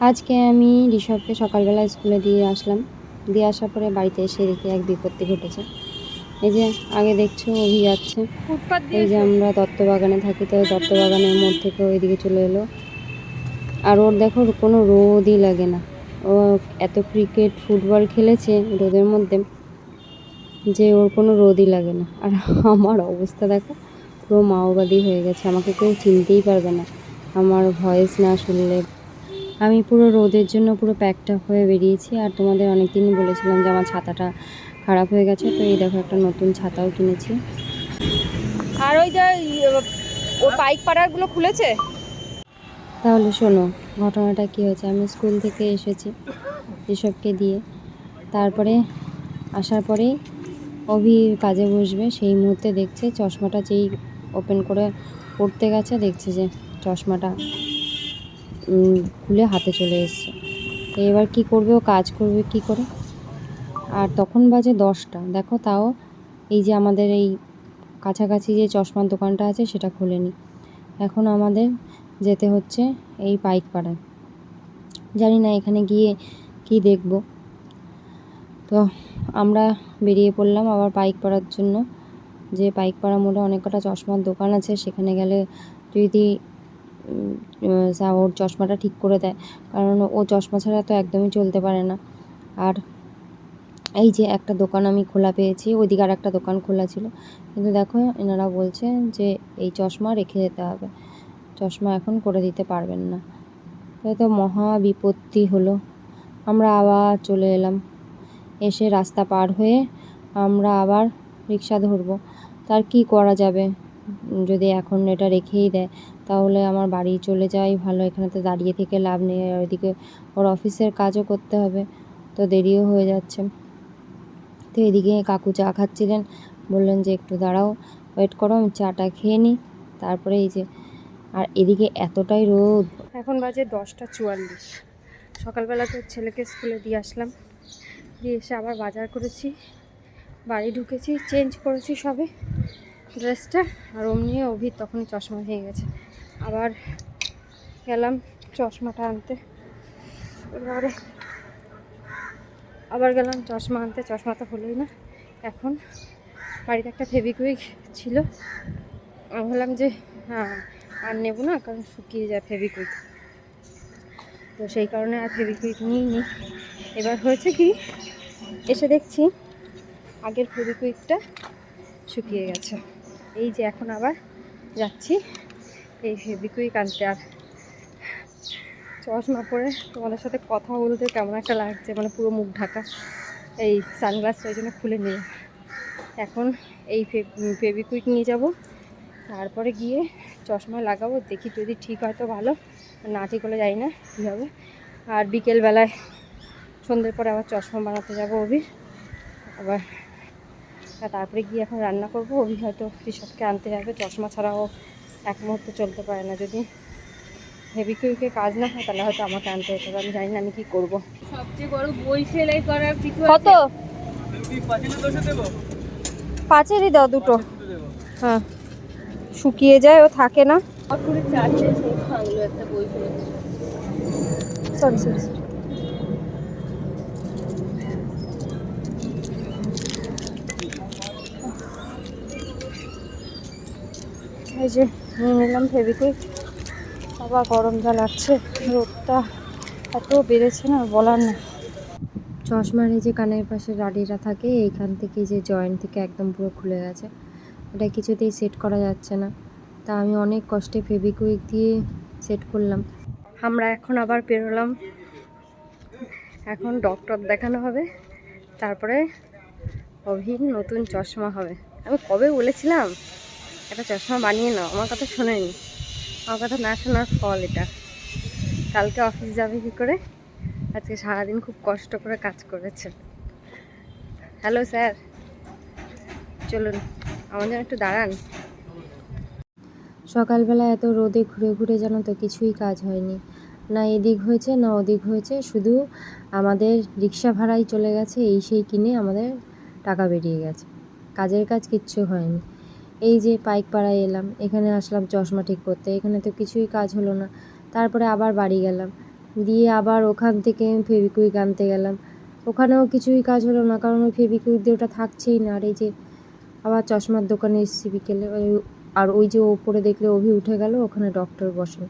আজকে আমি ঋষভকে সকালবেলা স্কুলে দিয়ে আসলাম। দিয়ে আসার পরে বাড়িতে এসে দেখি এক বিপত্তি ঘটেছে। এই যে আগে দেখছ অভি যাচ্ছে। এই যে আমরা দত্তবাগানে থাকি তো দত্তবাগানের মোড় থেকে ওইদিকে চলে এলো। আর ওর দেখো কোনো রোদই লাগে না। ও এত ক্রিকেট ফুটবল খেলেছে রোদের মধ্যে যে ওর কোনো রোদই লাগে না। আর আমার অবস্থা দেখো পুরো মাওবাদী হয়ে গেছে। আমাকে কেউ চিনতেই পারবে না। আমার ভয়েস না শুনলে আমি পুরো রোদের জন্য পুরো প্যাকটা হয়ে বেরিয়েছি আর তোমাদের অনেক দিনই বলেছিলাম যে আমার ছাতাটা খারাপ হয়ে গেছে। তো এই দেখো একটা নতুন ছাতাও কিনেছি। আর ওই যে ইয়ে, ও বাইক পাড়ারগুলো খুলেছে? তাহলে শোনো ঘটনাটা কী হয়েছে? আমি স্কুল থেকে এসেছি এসবকে দিয়ে। তারপরে আসার পরেই অভি কাজে বসবে সেই মুহূর্তে দেখছে চশমাটা যেই ওপেন করে পড়তে গেছে দেখছে যে চশমাটা খুলে হাতে চলে এসছে। এবার কি করবে? ও কাজ করবে কি করে? আর তখন বাজে দশটা। দেখো তাও এই যে আমাদের এই কাছাকাছি যে চশমার দোকানটা আছে, সেটা খুলেনি এখন আমাদের যেতে হচ্ছে এই পাইক পাড়ায় জানি না এখানে গিয়ে কি দেখব। তো আমরা বেরিয়ে পড়লাম আবার পাইক পাড়ার জন্য। যে পাইক পাড়া মোড়ে অনেক কটা চশমার দোকান আছে, সেখানে গেলে যদি ওর চশমাটা ঠিক করে দেয়। কারণ ও চশমা ছাড়া তো একদমই চলতে পারে না। আর এই যে একটা দোকান আমি খোলা পেয়েছি ওইদিকে আর একটা দোকান খোলা ছিল। কিন্তু দেখো, এনারা বলছে যে এই চশমা রেখে যেতে হবে। চশমা এখন করে দিতে পারবেন না। তো মহা বিপত্তি হলো। আমরা আবার চলে এলাম। এসে রাস্তা পার হয়ে আমরা আবার রিক্সা ধরবো। তার কি করা যাবে? যদি এখন এটা রেখেই দেয় তাহলে আমার বাড়ি চলে যাওয়াই ভালো এখানে তো দাঁড়িয়ে থেকে লাভ নেই, আর ওইদিকে ওর অফিসের কাজও করতে হবে, তো দেরিও হয়ে যাচ্ছে। তো এদিকে কাকু চা খাচ্ছিলেন, বললেন যে একটু দাঁড়াও, ওয়েট করো, আমি চাটা খেয়ে নিই, তারপরে এই যে, আর এদিকে এতটাই রোদ। এখন বাজে দশটা চুয়াল্লিশ, সকালবেলা তো ছেলেকে স্কুলে দিয়ে আসলাম, দিয়ে এসে আবার বাজার করেছি, বাড়ি ঢুকেছি, চেঞ্জ করেছি সবে ড্রেসটা আর অমনি অভির তখন চশমা হয়ে গেছে। আবার গেলাম চশমাটা আনতে। এবারে আবার গেলাম চশমা আনতে। চশমা তো হলোই না। এখন বাড়িতে একটা ফেবিকুইক ছিল। আমি ভাবলাম যে হ্যাঁ আর নেব না, কারণ শুকিয়ে যায় ফেবিকুইক তো সেই কারণে আর ফেবিকুইক নিই নি এবার হয়েছে কি, এসে দেখছি আগের ফেবিকুইকটা শুকিয়ে গেছে। এই যে এখন আবার যাচ্ছি। এই ফেবিকুইক আনতে। আর চশমা পরে তোমাদের সাথে কথা বলতে কেমন একটা লাগছে মানে পুরো মুখ ঢাকা। এই সানগ্লাসটা ওই জন্য খুলে নিয়ে এখন এই ফেবিকুইক নিয়ে যাব। তারপরে গিয়ে চশমা লাগাবো, দেখি যদি ঠিক হয় তো ভালো, না ঠিক হলে যাই না কী হবে। আর বিকেলবেলায় সন্ধ্যের পরে আবার চশমা বানাতে যাব অভির। আবার তারপরে গিয়ে এখন রান্না করব। অভি হয়তো কৃষককে আনতে যাবে। চশমা ছাড়াও এক মুহূর্তে চলতে পারে না। যদি হেভি কুইকে কাজ না হয় তাহলে হয়তো আমাকে আনতে হতে হবে আমি জানি না আমি কী করব। সবচেয়ে বড় বই সেলাই করার কিছু কত? পাঁচেরই দাও দুটো। হ্যাঁ। শুকিয়ে যায় ও থাকে না। সরি সরি এই যে নিয়ে নিলাম ফেবিকুইক বাবা গরম যা লাগছে রোদটা এত বেড়েছে না বলার না চশমার এই যে কানের পাশে রাডিটা থাকে, এইখান থেকে যে জয়েন্ট থেকে একদম পুরো খুলে গেছে। এটা কিছুতেই সেট করা যাচ্ছে না। তা আমি অনেক কষ্টে ফেবিকুইক দিয়ে সেট করলাম। আমরা এখন আবার পেরোলাম এখন ডক্টর দেখানো হবে। তারপরে অভিন নতুন চশমা হবে। আমি কবে বলেছিলাম? একটা চশমা বানিয়ে নাও, আমার কথা শোনেনি। আমার কথা না শোনার ফল এটা। কালকে অফিস যাবে কী করে? আজকে সারাদিন খুব কষ্ট করে কাজ করেছে। Hello sir. চলুন আমার জন্য একটু দাঁড়ান। সকালবেলা এত রোদে ঘুরে ঘুরে যেন তো কিছুই কাজ হয়নি। না এদিক হয়েছে, না ওদিক হয়েছে, শুধু আমাদের রিক্সা ভাড়াই চলে গেছে, এই সেই কিনে আমাদের টাকা বেরিয়ে গেছে। কাজের কাজ কিচ্ছু হয়নি। এই যে পাইক পাড়ায় এলাম, এখানে আসলাম চশমা ঠিক করতে, এখানে তো কিছুই কাজ হলো না। তারপরে আবার বাড়ি গেলাম, দিয়ে আবার ওখান থেকে ফেবিকুইক আনতে গেলাম। ওখানেও কিছুই কাজ হলো না, কারণ ওই ফেবিকুইক দিয়ে ওটা থাকছেই না। আর এই যে আবার চশমার দোকানে এসেছি বিকেলে, ওই আর ওই যে ওপরে দেখলে অভি উঠে গেল, ওখানে ডক্টর বসে।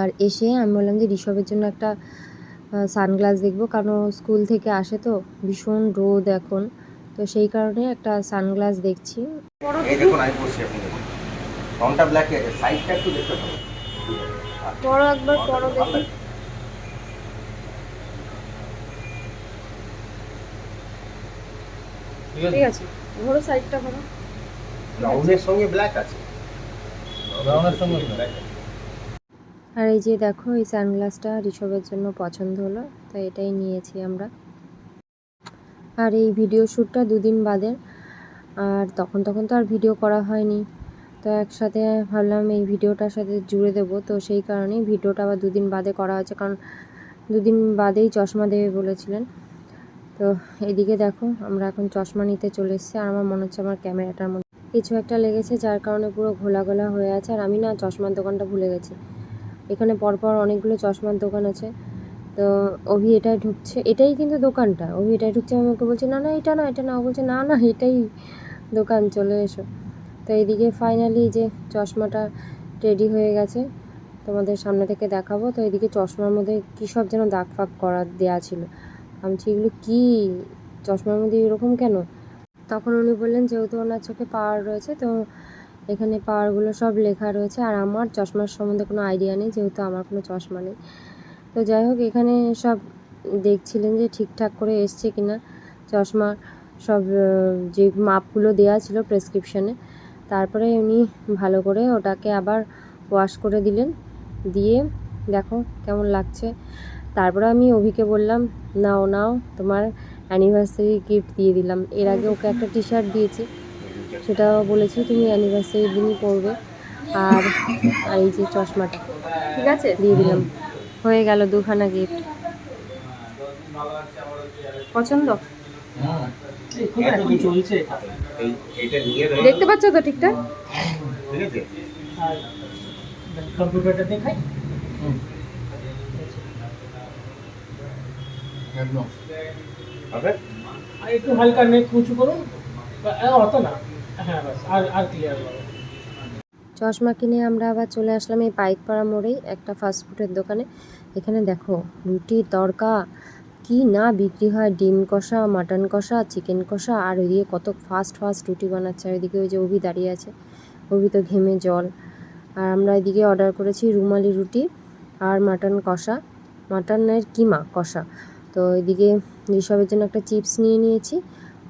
আর এসে আমি বললাম যে ঋষভের জন্য একটা সানগ্লাস দেখব, কারণ স্কুল থেকে আসে তো, ভীষণ রোদ এখন। তো সেই কারণে একটা সানগ্লাস দেখছি। বড় একবার বড় দেখি। ঠিক আছে? ঘোরো সাইডটা ঘোরো ব্রাউনের সঙ্গে ব্ল্যাক আছে। ব্রাউনের সঙ্গে ব্ল্যাক আর এই যে দেখো এই সানগ্লাসটা ঋষভের জন্য পছন্দ হলো তাই এটাই নিয়েছি আমরা। আর এই ভিডিও শ্যুটটা দুদিন বাদে। আর তখন তখন তো আর ভিডিও করা হয়নি। তো একসাথে ভাবলাম এই ভিডিওটার সাথে জুড়ে দেবো। তো সেই কারণেই ভিডিওটা আবার দুদিন বাদে করা হয়েছে। কারণ দুদিন বাদেই চশমা দেবে বলেছিলেন। তো এদিকে দেখো, আমরা এখন চশমা নিতে চলে এসেছি। আর আমার মনে হচ্ছে আমার ক্যামেরাটার মধ্যে কিছু একটা লেগেছে, যার কারণে পুরো ঘোলা ঘোলা হয়ে আছে। আর আমি না চশমার দোকানটা ভুলে গেছি। এখানে পরপর অনেকগুলো চশমার দোকান আছে। তো অভি এটাই ঢুকছে, এটাই কিন্তু দোকানটা। অভি এটাই ঢুকছে, আমি ওকে বলছি, না না, এটা না এটা না। ও বলছে, না না, এটাই দোকান, চলে এসো। তো এইদিকে ফাইনালি যে চশমাটা রেডি হয়ে গেছে, তোমাদের সামনে থেকে দেখাবো। তো এদিকে চশমার মধ্যে কী সব যেন দাগ ফাগ করা দেওয়া ছিল। আমি এগুলো কী? চশমার মধ্যে এরকম কেন? তখন উনি বললেন, যেহেতু ওনার চোখে পাওয়ার রয়েছে, তো এখানে পাওয়ারগুলো সব লেখা রয়েছে। আর আমার চশমার সম্বন্ধে কোনো আইডিয়া নেই, যেহেতু আমার কোনো চশমা নেই। তো যাই হোক এখানে সব দেখছিলেন যে ঠিকঠাক করে এসছে কিনা। চশমা সব যে মাপগুলো দেওয়া ছিল প্রেসক্রিপশানে তারপরে উনি ভালো করে ওটাকে আবার ওয়াশ করে দিলেন। দিয়ে দেখো কেমন লাগছে। তারপরে আমি অভিকে বললাম নাও নাও তোমার অ্যানিভার্সারি গিফট দিয়ে দিলাম। এর আগে ওকে একটা টি শার্ট দিয়েছি। সেটাও বলেছি তুমি অ্যানিভার্সারির দিনই পরবে। আর আর এই যে চশমাটা ঠিক আছে? দিয়ে দিলাম। হয়ে গেল দুখানা গিফট পছন্দ? দেখতে পাচ্ছ তো ঠিকঠাক? ঠিক আছে আর কম্পিউটারটা দেখাই। আর। একটু হালকা নেক উঁচু করুন। অত না। হ্যাঁ বাস আর আর ক্লিয়ার হবে। চশমা কিনে আমরা আবার চলে আসলাম এই পাইকপাড়া মোড়েই, একটা ফাস্টফুডের দোকানে। এখানে দেখো রুটি তড়কা কি না বিক্রি হয়, ডিম কষা, মাটন কষা চিকেন কষা, আর ওইদিকে কত ফাস্ট ফাস্ট রুটি বানাচ্ছে, আর ওইদিকে ওই যে অভি দাঁড়িয়ে আছে। অভি তো ঘেমে জল। আর আমরা এদিকে অর্ডার করেছি রুমালি রুটি আর মাটন কষা। মাটনের কিমা কষা। তো এদিকে ঋষভের জন্য একটা চিপস নিয়ে নিয়েছি।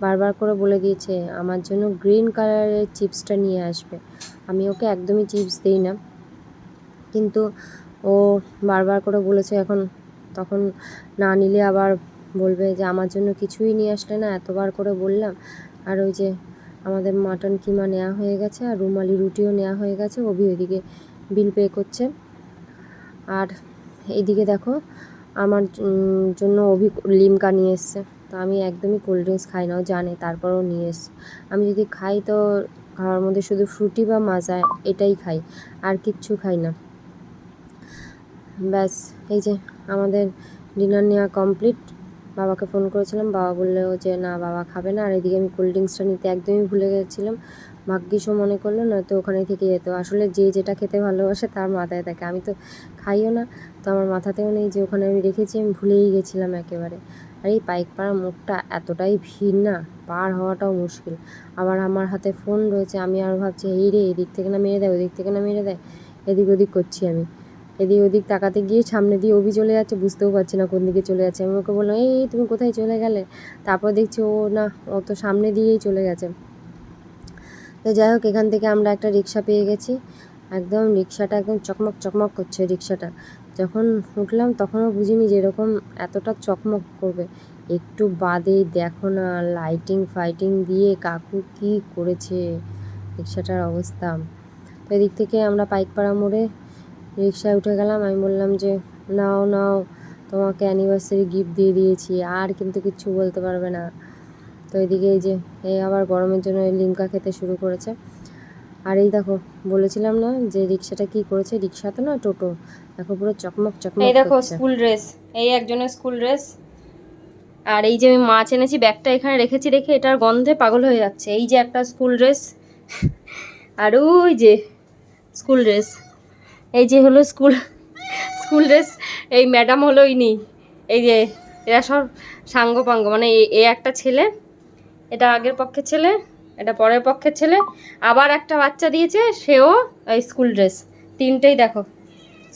বারবার করে বলে দিয়েছে, আমার জন্য গ্রিন কালারের চিপসটা নিয়ে আসবে। আমি ওকে একদমই চিপস দিই না। কিন্তু ও বারবার করে বলেছে এখন, তখন না নিলে আবার বলবে যে, আমার জন্য কিছুই নিয়ে আসলে না? এতবার করে বললাম। আর ওই যে আমাদের মাটন কিমা নেওয়া হয়ে গেছে আর রুমালি রুটিও নেওয়া হয়ে গেছে। অভি ওইদিকে বিল পে করছে। আর এইদিকে দেখো আমার জন্য অভি, লিমকা নিয়ে এসছে। তো আমি একদমই কোল্ড ড্রিঙ্কস খাই না, ও জানে, তারপরও নিয়ে এসছে। আমি যদি খাই তো খাওয়ার মধ্যে শুধু ফ্রুটি বা মাজা, এটাই খাই, আর কিচ্ছু খাই না। ব্যাস, এই যে আমাদের ডিনার নেওয়া কমপ্লিট বাবাকে ফোন করেছিলাম, বাবা বলল যে, না, বাবা খাবে না। আর এদিকে আমি কোল্ড ড্রিঙ্কসটা নিতে একদমই ভুলে গেছিলাম। ভাগ্যিসও মনে করল, নয়তো ওখানে থেকে যেত। আসলে যে যেটা খেতে ভালোবাসে তার মাথায় থাকে। আমি তো খাইও না, তো আমার মাথাতেও নেই যে ওখানে আমি রেখেছি, আমি ভুলেই গেছিলাম একেবারে। আর এই পাইকপাড়া মুখটা এতটাই ভিড় না, পার হওয়াটাও মুশকিল। আবার আমার হাতে ফোন রয়েছে, আমি আর ভাবছি, এই রে, এদিক থেকে না মেরে দেয়, ওদিক থেকে না মেরে দেয়? এদিক ওদিক করছি আমি। এদিক ওদিক তাকাতে গিয়ে সামনে দিয়ে অভি চলে যাচ্ছে, বুঝতেও পারছি না কোন দিকে চলে যাচ্ছে। আমি ওকে বললাম এই, তুমি কোথায় চলে গেলে? তারপর দেখছি ও না, ও তো সামনে দিয়েই চলে গেছে। তো যাই হোক, এখান থেকে আমরা একটা রিক্সা পেয়ে গেছি। একদম রিক্সাটা একদম চকমক চকমক করছে রিক্সাটা। যখন উঠলাম তখনও বুঝিনি যে এরকম এতটা চকমক করবে। একটু বাদে দেখো না লাইটিং ফাইটিং দিয়ে কাকু কি করেছে রিক্সাটার অবস্থা। তো এদিক থেকে আমরা পাইকপাড়া মোড়ে রিক্সায় উঠে গেলাম। আমি বললাম যে, নাও নাও, তোমাকে অ্যানিভার্সারি গিফট দিয়ে দিয়েছি। আর কিন্তু কিচ্ছু বলতে পারবে না। তো এদিকে এই যে এই আবার গরমের জন্য এই লিমকা খেতে শুরু করেছে। আর এই দেখো বলেছিলাম না যে রিক্সাটা কি করেছে? রিক্সা তো না টোটো। দেখো পুরো চকমক চকমক এই দেখো স্কুল ড্রেস এই একজনের স্কুল ড্রেস আর এই যে আমি মাছ এনেছি ব্যাগটা এখানে রেখেছি রেখে এটার গন্ধে পাগল হয়ে যাচ্ছে। এই যে একটা স্কুল ড্রেস আর ওই যে স্কুল ড্রেস এই যে হলো স্কুল স্কুল ড্রেস এই ম্যাডাম হলো ইনি। এই যে এরা সব সাঙ্গ পাঙ্গ মানে এ একটা ছেলে এটা আগের পক্ষের ছেলে, এটা পরের পক্ষের ছেলে। আবার একটা বাচ্চা দিয়েছে, সেও এই স্কুল ড্রেস তিনটেই দেখো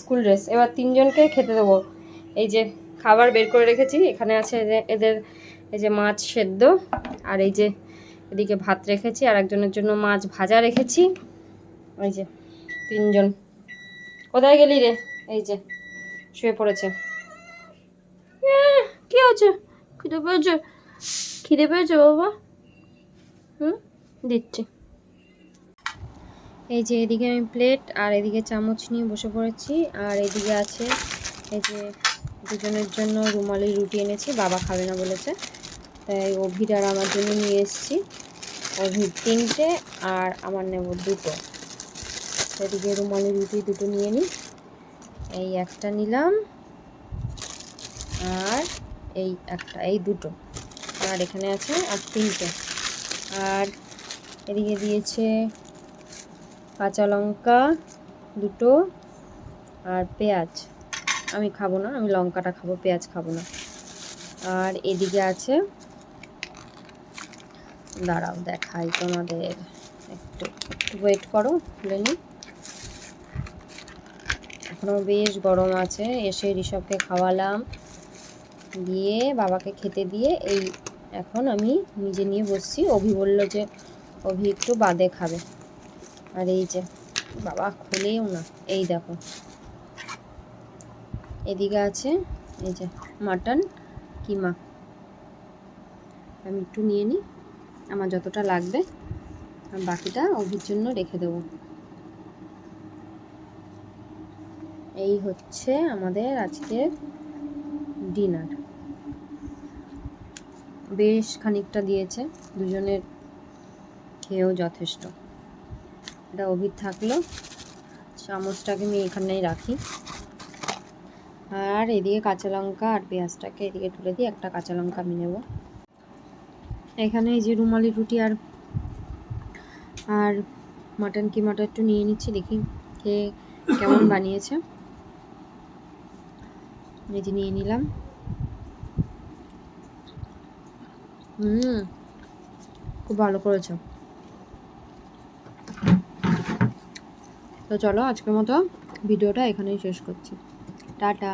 স্কুল ড্রেস এবার তিনজনকে খেতে দেবো। এই যে খাবার বের করে রেখেছি, এখানে আছে এদের, এই যে মাছ সেদ্ধ, আর এই যে এদিকে ভাত রেখেছি, আর একজনের জন্য মাছ ভাজা রেখেছি। ওই যে তিনজন। কোথায় গেলি রে? এই যে, শুয়ে পড়েছে। কি হচ্ছে খিদে পেয়েছে? খিদে পেয়েছে বাবা? হুম? দিচ্ছি। এই যে এদিকে আমি প্লেট আর এদিকে চামচ নিয়ে বসে পড়েছি। আর এদিকে আছে এই যে দুজনের জন্য রুমালি রুটি এনেছি, বাবা খাবে না বলেছে। তাই অভির আর আমার জন্য নিয়ে এসেছি। অভির তিনটে আর আমার নেব দুটো। এদিকে রুমালি রুটি দুটো নিয়ে নিই এই একটা নিলাম। আর এই একটা, এই দুটো। আর এখানে আছে আর তিনটে। আর এদিকে দিয়েছে কাঁচা লঙ্কা দুটো আর পেঁয়াজ। আমি খাব না, আমি লঙ্কাটা খাব, পেঁয়াজ খাব না। আর এদিকে আছে, দাঁড়াও দেখাই তোমাদের। একটু একটু ওয়েট করো, খুলে নিই। এখনও বেশ গরম আছে, এসে ঋষভকে খাওয়ালাম। দিয়ে বাবাকে খেতে দিয়ে এই এখন আমি নিজে নিয়ে বসছি। অভি বলল যে, অভি একটু বাদে খাবে। আর এই যে, বাবা খুলেও না। এই দেখো। এদিকে আছে, এই যে, মাটন, কিমা। আমি একটু নিয়ে নিই। আমার যতটা লাগবে, আর বাকিটা অভির জন্য রেখে দেবো। এই হচ্ছে আমাদের আজকের ডিনার। বেশ খানিকটা দিয়েছে। দুজনের খেয়েও যথেষ্ট। এটা অভির থাকল। চামচটাকে আমি এখানেই রাখি। আর এদিকে কাঁচা লঙ্কা আর পেঁয়াজটাকে এদিকে তুলে দিই একটা কাঁচা লঙ্কা আমি নেব। এখানে এই যে রুমালি রুটি আর আর মাটন কিমাটা একটু নিয়ে নিচ্ছি, দেখি কে কেমন বানিয়েছে। এই যে নিয়ে নিলাম। হুম খুব ভালো করেছ। তো চলো আজকের মতো ভিডিওটা এখানেই শেষ করছি। টাটা।